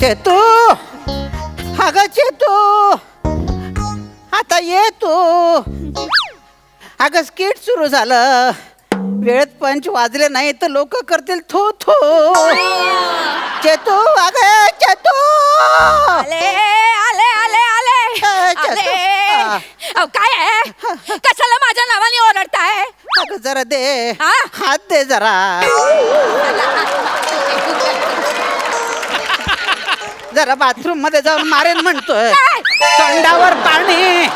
चेतू अगं चेतू आता ये तू. अगं स्किट सुरू झालं. वेळेत पंच वाजले नाही तर लोक करतील थो थो. चेतू अगं चेतू. आले आले आले आले. अहो, काय आहे? कशाला जरा दे हा? हात दे जरा जरा बाथरूममध्ये जाऊन मारेन म्हणतोय काय? तोंडावर पाणी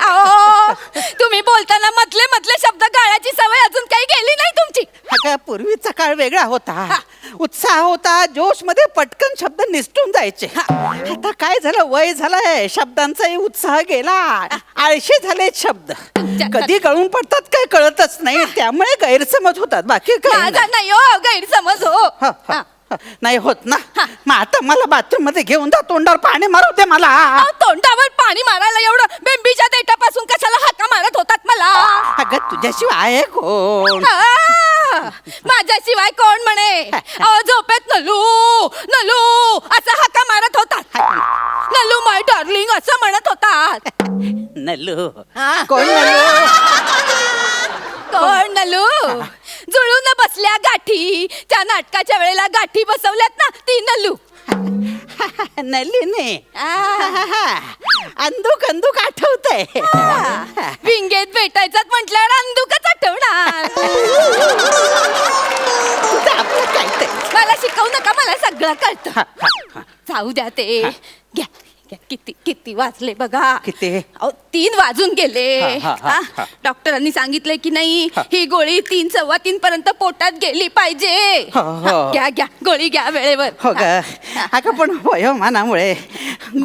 अहो तुम्ही बोलताना मधले मधले शब्द गाळाची सवय अजून काही गेली नाही तुमची. अगं पूर्वीचा काळ वेगळा होता. उत्साह होता जोशमध्ये पटकन शब्द निसटून जायचे. आता काय झालं? वय झालंय. शब्दांचाही उत्साह गेला. आळशे झाले शब्द. कधी गळून पडतात काय कळतच नाही. त्यामुळे गैरसमज होतात. बाकी काय माझा नाही. नाही हो गैरसमज हो. ह, ह, हा. ह. नाही होत ना. मग आता मला बाथरूममध्ये घेऊन जा तोंडावर पाणी मारू दे मला. अहो, तोंडावर पाणी मारायला एवढं बेंबीच्या देठापासून कशाला तुझ्याशिवाय कोण? माझ्याशिवाय कोण म्हणे? अहो झोपेत नलू नलू असं हाका मारत होतात. नलू माय डार्लिंग असं म्हणत होतात. नलू. हा. कोण नलू? कोण नलू? जुळून बसल्या गाठी. त्या नाटकाच्या वेळेला गाठी बसवल्यात ना ती नलू. नलिनी. अंदुक अंदुक आठवतंय विंगेत भेटायचं म्हटल्यावर अंदुकच आठवणार तुझं आपलं काय ते मला शिकवू नका मला सगळं कळतं. जाऊ द्या ते घ्या किती किती वाजले बघा किती? अहो, तीन वाजून गेले हा, हा, हा, हा? हा. डॉक्टरांनी सांगितले की नाही हा. गोळी तीन सव्वा तीन पर्यंत पोटात गेली पाहिजे हो, हो. हा, घ्या घ्या गोळी घ्या वेळेवर हो ग. अगं पण वयोमानामुळे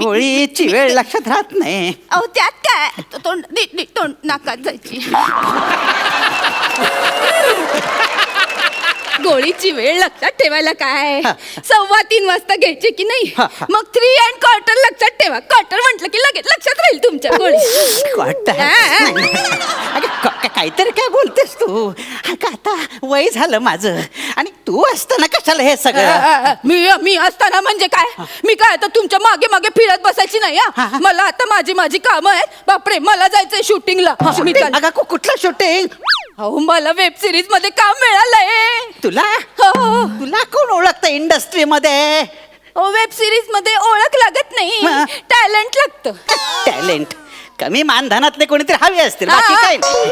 गोळीची वेळ लक्षात राहत नाही अहो त्यात काय तो- तोंड नीट नीट तोंड नाकात जायची गोळीची वेळ लक्षात ठेवायला काय. सव्वा तीन वाजता घ्यायची की नाही. मग थ्री अँड क्वार्टर लक्षात ठेवा. क्वार्टर म्हटलं की लगेच लक्षात राहील तुमच्या गोळी. क- क- काहीतरी काय बोलतेस तू? अगं आता वय झालं माझं. आणि तू असताना कशाला हे सगळं? मी मी असताना म्हणजे काय? मी काय आता तुमच्या मागे मागे फिरत बसायची नाही. मला आता माझी माझी कामं आहेत. बापरे मला जायचंय शूटिंगला कु- कुठलं शूटिंग अहो मला वेब सिरीजमध्ये काम मिळालंय. तुला? हो तुला कोण ओळखतं इंडस्ट्री मध्ये? वेब सिरीजमध्ये ओळख लागत नाही. हा. टॅलेंट लागतं. टॅलेंट कमी मानधनातले कोणीतरी हवे असतील बाकी हा. काय नाही.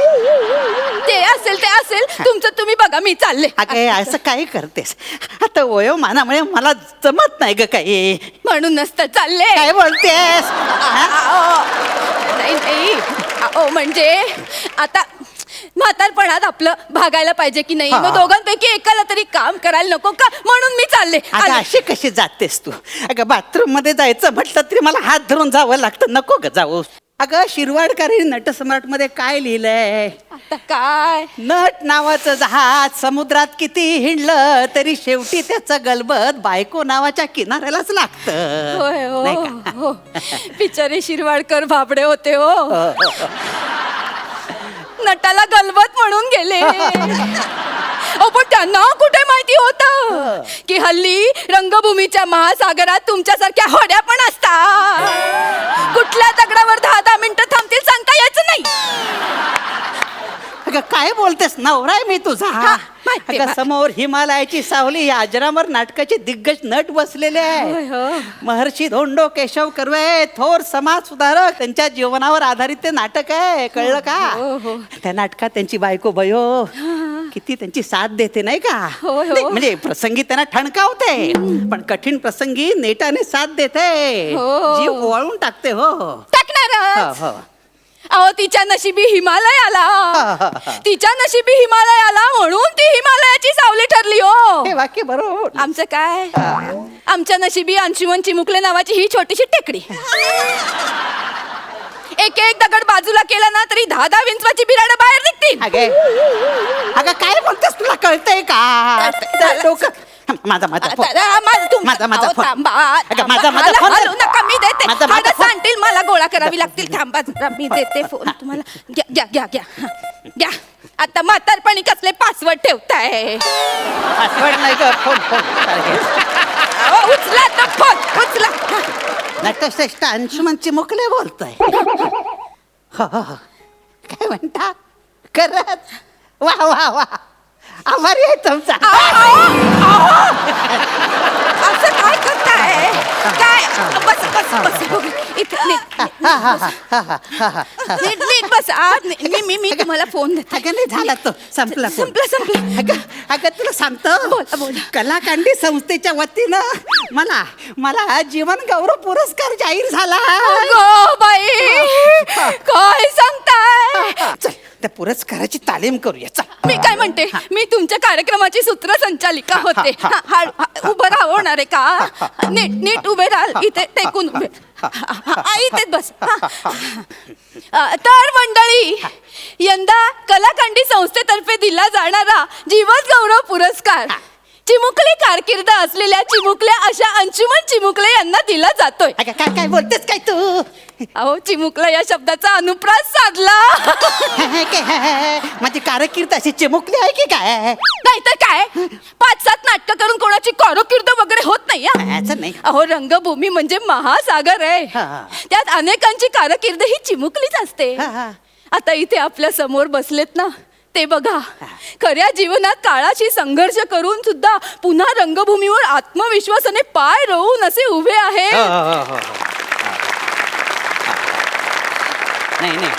ते असेल ते असेल. तुमचं तुम्ही बघा मी चालले. अगे असं काय करतेस. आता वयोमानामुळे मला जमत नाही ग काही. म्हणून नसतं चालले. काय बोलतेस? नाही नाही. अहो म्हणजे आता म्हातारपणात आपलं भागायला पाहिजे की नाही? हा. मग दोघांपैकी एकाला तरी काम करायला नको का? म्हणून मी चालले. आले. अशी कशी जातेस तू? अगं बाथरूममध्ये जायचं म्हटलं तरी मला हात धरून जावं लागतं. नको ग जाऊ. अगं शिरवाडकर नटसम्राटमध्ये काय लिहिलंय? आता काय? नट नावाचं जहाज समुद्रात किती हिंडलं तरी शेवटी त्याचं गलबत बायको नावाच्या किनाऱ्यालाच होय लागतं हो नाही का? हो. बिचारे शिरवाडकर भाबडे होते हो. नटाला गलबत म्हणून गेले. अहो पण त्यांना कुठे माहिती होत? की हल्ली रंगभूमीच्या महासागरात तुमच्यासारख्या होड्या पण असतात. कुठल्या दगडावर दहा दहा मिनिटं थांबतील सांगता यायचं नाही. अगं काय बोलतेस नवरा आहे मी तुझा हा, माहिती अगं. समोर हिमालयाची सावली या अजरामर नाटकाचे दिग्गज नट बसलेले होय, आहे हो. महर्षी धोंडो केशव कर्वे थोर समाज सुधारक त्यांच्या जीवनावर आधारित ते नाटक आहे कळलं का हो, हो. त्या नाटकात त्यांची बायको बयो किती त्यांची साथ देते नाही का होय, हो. नाही, म्हणजे प्रसंगी त्यांना ठणकावते पण कठीण प्रसंगी नेटाने साथ देते हो. जीव ओवाळून टाकते हो टाकणार हो, हो. अहो तिच्या नशिबी हिमालय आला तिच्या नशिबी हिमालय आला म्हणून ती हिमालयाची सावली ठरली हो. हे वाक्य बरोबर आमचं काय? आमच्या नशिबी अंशुमन चिमुकले नावाची ही छोटीशी टेकडी. एक एक दगड बाजूला केला ना तरी दहा दहा विंचवाची बिराड बाहेर निघतील. अगे अगं काय बोलतेस तुला? कळतंय का. डोकं माझा माझा फोन. आता- माझं तुमचं- माझा माझा अहो, फोन. थांबा, अगं, थांबा. माझा माझा हल- फोन. हलू नका मी देते. माझा माझा फोन. सांगतील मला गोळा करावी लागतील. थांबा जरा मी देते फोन तुम्हाला. घ्या घ्या घ्या घ्या. हा, घ्या. आता म्हातारपणी कसले पासवर्ड ठेवताय? पासवर्ड नाही ग. Phone phone. अहो, उचला तर फोन. उचला. नटश्रेष्ठ अंशुमनची मोकळे बोलतोय. हो हो हो. काय म्हणता? खरंच? वा वा वा. आभारी आहे तुमचा. असं काय करताय काय बस बस बस बघ. इथे नीट हा, हा, हा, हा, हा, हा, हा. नीट नीट बस आ, मी मी मी तुम्हाला फोन देते अगं नाही झाला तो संपला फोन. संपला संपला अगं अगं तुला सांगतो बोला, बोला. कलाकांडी संस्थेच्या वतीनं मला मला जीवन गौरव पुरस्कार जाहीर झाला अगो बाई काय सांगताय चल त्या पुरस्काराची तालीम करूया चल मी काय म्हणते मी तुमच्या कार्यक्रमाची सूत्रसंचालिका होते हा, हा, हा, हा, उभं राहणार आहे का नीट नीट उभे राहाल इथे टेकून उभे हा, हा, इथेच बस हा. अ, तर मंडळी यंदा कलाकांडी संस्थेतर्फे दिला जाणारा जीवन गौरव पुरस्कार चिमुकली कारकीर्द असलेल्या चिमुकल्या अशा अंशुमन चिमुकले यांना दिला जातोय. अगं काय काय बोलतेस काय तू? अहो चिमुकला या शब्दाचा अनुप्रास साधला. माझी कारकीर्द अशी चिमुकली आहे की काय? नाहीतर काय? पाच सात नाटकं करून कोणाची कारकीर्द वगैरे होत नाही हा. असं नाही. अहो रंगभूमी म्हणजे महासागर आहे. हा. त्यात अनेकांची कारकीर्द ही चिमुकलीच असते. हा, हा. आता इथे आपल्यासमोर बसलेत ना. ते बघा. खऱ्या जीवनात काळाशी संघर्ष करून सुद्धा पुन्हा रंगभूमीवर आत्मविश्वासाने पाय रोवून असे उभे हो, आहेत हो, हो, हो. नाही नाही.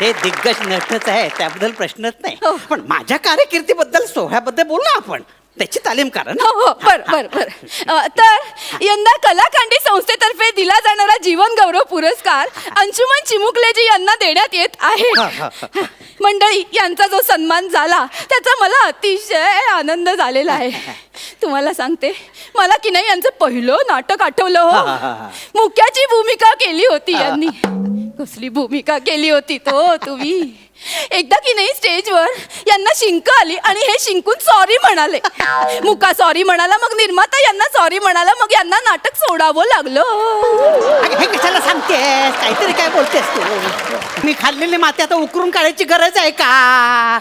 ते दिग्गज नटच आहे त्याबद्दल प्रश्नच नाही. हो. पण माझ्या कारकिर्दीबद्दल सोहळ्याबद्दल बोल ना आपण. त्याची तालीम करा ना. हो हो बर बर बर. अ, तर यंदा कलाकांडी संस्थेतर्फे दिला जाणारा जीवन गौरव पुरस्कार अंशुमन चिमुकलेजी यांना देण्यात येत आहे. हा, हा, हा. मंडळी यांचा जो सन्मान झाला त्याचा मला अतिशय आनंद झालेला आहे. तुम्हाला सांगते मला की नाही यांचं पहिलं नाटक आठवलं हा, हा, हा. हो मुख्याची भूमिका केली होती यांनी. कसली भूमिका केली होती तो तुम्ही? एकदा की नाही स्टेजवर यांना शिंक आली आणि हे शिंकून सॉरी म्हणाले. मुका सॉरी म्हणाला मग निर्माता यांना सॉरी म्हणाला मग यांना नाटक सोडावं लागलं. अगं, हे कशाला सांगतेस? काहीतरी काय बोलतेस तू? मी खाल्लेली माती आता उकरून काढायची गरज आहे का?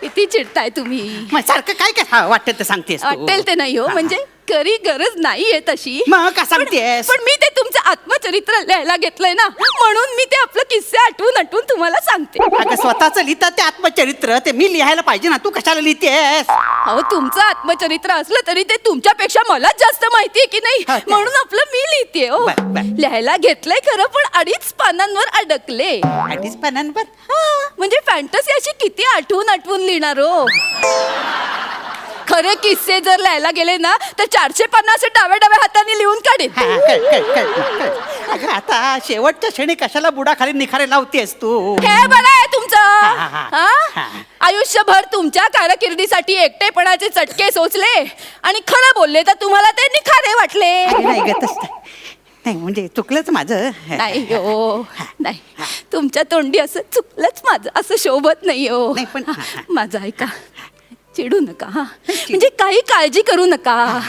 किती चिडताय तुम्ही. मग सारखं काय काय हा, वाटतं ते सांगतेस तू? वाटेल ते नाही हो म्हणजे खरी गरज नाहीये तशी. मग का सांगतेस? पण मी ते तुमचं आत्मचरित्र लिहायला घेतलंय ना म्हणून मी ते आपलं किस्से आठवून आठवून तुम्हाला सांगते. अगं स्वतःच लिहितात ते आत्मचरित्र ते मी लिहायला पाहिजे ना तू कशाला लिहितेस? अहो तुमचं आत्मचरित्र असलं तरी ते तुमच्यापेक्षा मलाच जास्त माहितीये की नाही? ते- म्हणून आपलं लिहिते हो. बर, बर. लिहायला घेतलंय खरं पण अडीच पानांवर अडकले. अडीच पानांवर? हा, म्हणजे फॅन्टसी अशी किती आठवून आठवून लिहिणार हो. खरे किस्से जर लिहायला गेले ना तर चारशे पन्नास डाव्या डाव्या हाताने लिहून काढेन. हा, कळ, कळ, कळ, कळ. अगं आता शेवटच्या क्षणी कशाला बुडाखाली निखारे लावतेस तू? हे हा, हा. आयुष्यभर तुमच्या कारकिर्दीसाठी एकटेपणाचे चटके सोचले आणि खरं बोलले तर तुम्हाला ते निखारे वाटले. नाही ग तसं नाही. नाही म्हणजे चुकलंच माझं. नाही हो नाही. तुमच्या तोंडी असं चुकलंच माझं असं शोभत नाही हो. नाही, पण- माझं ऐका. चिडू नका हा. म्हणजे काही काळजी करू नका.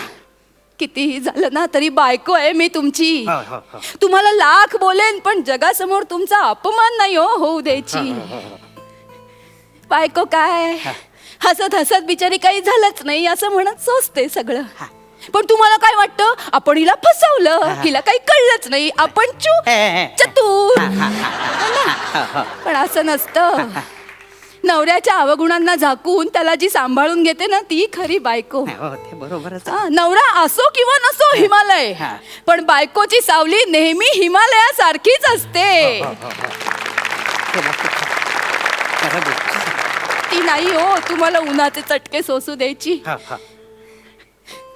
कितीही झालं ना तरी बायको आहे मी तुमची. हो, हो, हो. तुम्हाला लाख बोलेन पण जगासमोर तुमचा अपमान नाही हो होऊ द्यायची. बायको काय? हसत हसत बिचारी काही झालंच नाही असं म्हणत सोचते सगळं. पण तुम्हाला काय वाटतं? आपण हिला फसवलं हिला काही कळलंच नाही. आपण चू. चतुर. हा, हा, हा. पण असं नसतं. नवऱ्याच्या अवगुणांना झाकून त्याला जी सांभाळून घेते ना ती खरी बायको. बरोबरच. हा, नवरा असो किंवा नसो हिमालय. पण बायकोची सावली नेहमी हिमालयासारखीच असते. ते नाही हो तुम्हाला उन्हाचे चटके सोसू द्यायची. हा, हा.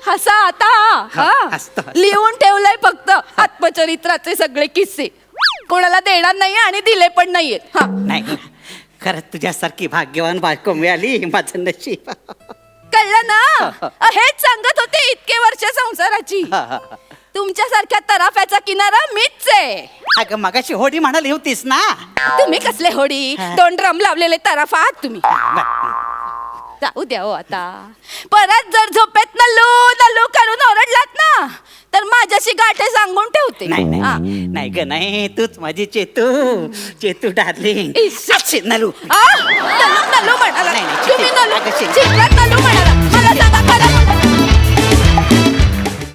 हसा आता हा, हा. हसतो, हसतो. लिहून ठेवलंय फक्त आत्मचरित्राचे सगळे किस्से. कोणाला देणार नाही आणि दिले पण नाहीयेत हा. नाही खरंच तुझ्यासारखी भाग्यवान बायको मिळाली माझं नशीब. कळलं ना? हेच सांगत होते इतके वर्ष संसाराची. हा, हा, हा. तुमच्यासारख्या तराफ्याचा किनारा मीच आहे अगं मगाशी होडी म्हणाली होतीस ना? तुम्ही कसले होडी? दोन ड्रम लावलेले तराफा तुम्ही. जाऊ द्या हो आता. परत जर झोपेत नल्लू नल्लू करून ओरडलात ना तर माझ्याशी गाठे सांगून ठेवते. नाही हा. नाही ग नाही. तूच माझी चेतू. चेतू डार्लिंग. नलू नलू म्हणाला. नाही, नलू म्हणाला.